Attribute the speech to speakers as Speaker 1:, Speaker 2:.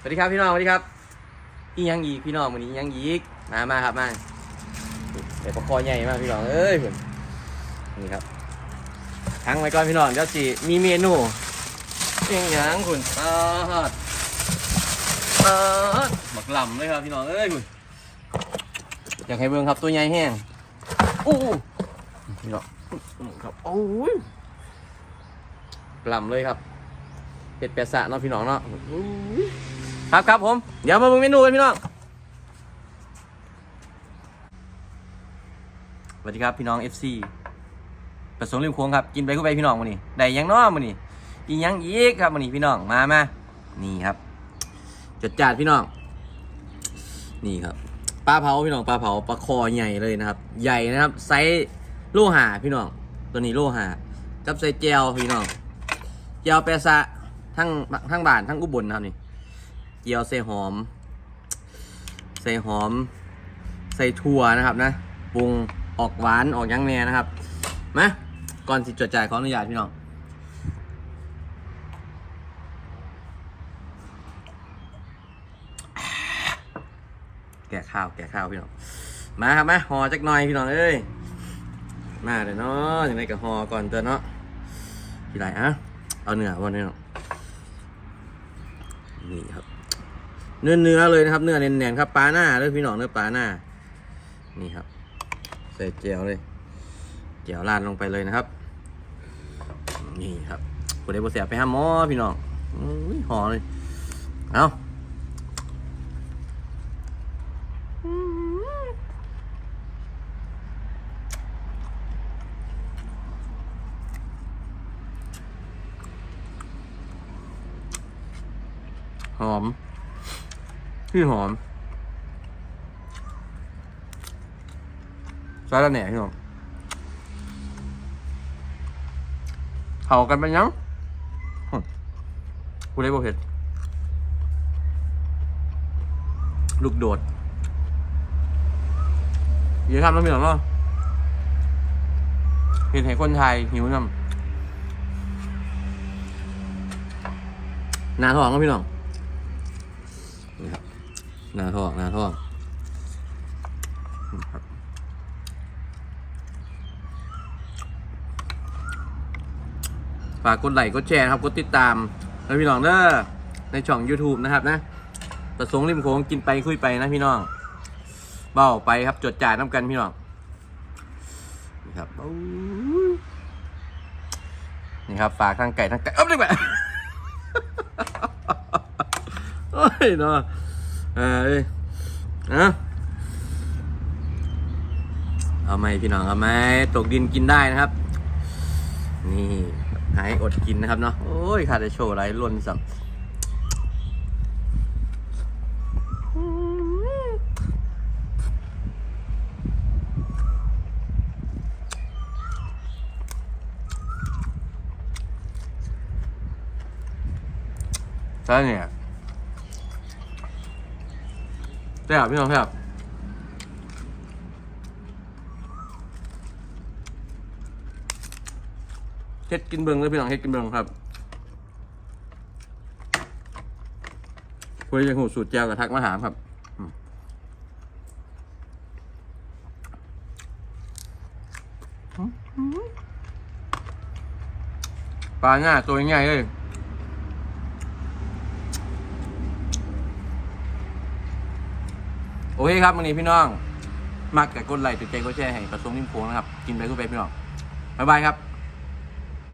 Speaker 1: สวัสดีครับพี่น้องสวัสดีครับอียังอีกพี่น้องวันนี้ยังอีกมามาครับมาเดี๋ยวปลาคอใหญ่มากพี่น้องเอ้ยผมนี่ครับทั้งไว้ก่อนพี่น้องเดี๋ยวจีมีเมนูเอียงหยังคุณปาดปาดบักหล่ำเลยครับพี่น้องเอ้ยคุณอยากให้เบิ่งครับตัวใหญ่แห้งอู้พี่น้องครับโอ้ยหล่ำเลยครับเป็ดแปะสะเนาะพี่น้องเนาะ ครับครับผม เดี๋ยวมาเบิ่งเมนูกันพี่น้องสวัสดีครับพี่น้อง FC ประสงค์ริมค้งครับ กินไปก็ไปพี่น้องวันนี้ได้ยังน้อวันนี้อียังอีกครับวันนี้พี่น้องมามานี่ครับ จัดจาดพี่น้อง นี่ครับปลาเผาพี่น้องปลาเผาปลาคอใหญ่เลยนะครับ ใหญ่นะครับไซส์โลหะพี่น้อง ตัวนี้โลหะกับไซส์เจลพี่น้องเจียวแปซะทั้งทั้งบ้านทั้งอุบลนะครับนี่ จียวใส่หอม ใส่หอม ใส่ถั่วนะครับนะปรุงออกหวานออกยังแน่นะครับมาก่อนสิจดจ่ายขออนุญาตพี่น้องแกะข้าวแกะข้าวพี่น้องมาครับมาห่อจักหน่อยพี่น้องเอ้ยมาเดี๋ยวเนาะอย่างไรกับห่อก่อนเจอเนาะที่ไรอะเอาเนื้อวันนี้เนาะนี่ครับ เนื้อเนื้อเลยนะครับ เนื้อเน่นๆครับปลาหน้าเลยพี่น้องเนื้อปลาหน้า นี่ครับ ใส่เจียวเลยเจียวราดลงไปเลยนะครับ นี่ครับกูได้บเสียไปห้าหมอพี่น้องอุ้ยหอเลยเอาหอม พี่หอมซาลาแหน่พี่น้องเผากันไปยังกูได้บ่เผ็ด ลูกโดดเยอะครับน้องพี่น้องเนาะเห็นให้คนไทยหิวนำหนาท้องก็พี่น้องนี่ครับ หนาท้องหนาท้องครับฝากกดไลค์กดแชร์นะครับกดติดตามแล้วพี่น้องเด้อในช่อง YouTube นะครับนะประสงค์ริมโค้งกินไปคุยไปนะพี่น้องเบ้าไปครับจดจ่ายน้ำกันพี่น้องนี่ครับนี่ครับฝากทางไก่ทางไก่เอ้าดีกว่าโอ้ยเนาะ เอ้ยอะเอาไหมพี่น้องเอาไหมตกดินกินได้นะครับ นี่หายอดกินนะครับเนาะโอ้ยขาดจะโชว์ไรล้นสัมใช่ เนี่บพี่น้องครับเฮ็ดกินเบิงเลยพี่น้องเฮ็ดกินเบิงครับคุยยังหูสูตรแจวกับทักมาหามครับปลาหน้าตัวง่ายเลย โอเคครับวันนี้พี่น้อง มากกับกดไลค์ติดใจกดแชร์ให้ประสงค์นิ่มโค้งนะครับ กินไปก็ไปพี่น้อง บ๊ายบายครับ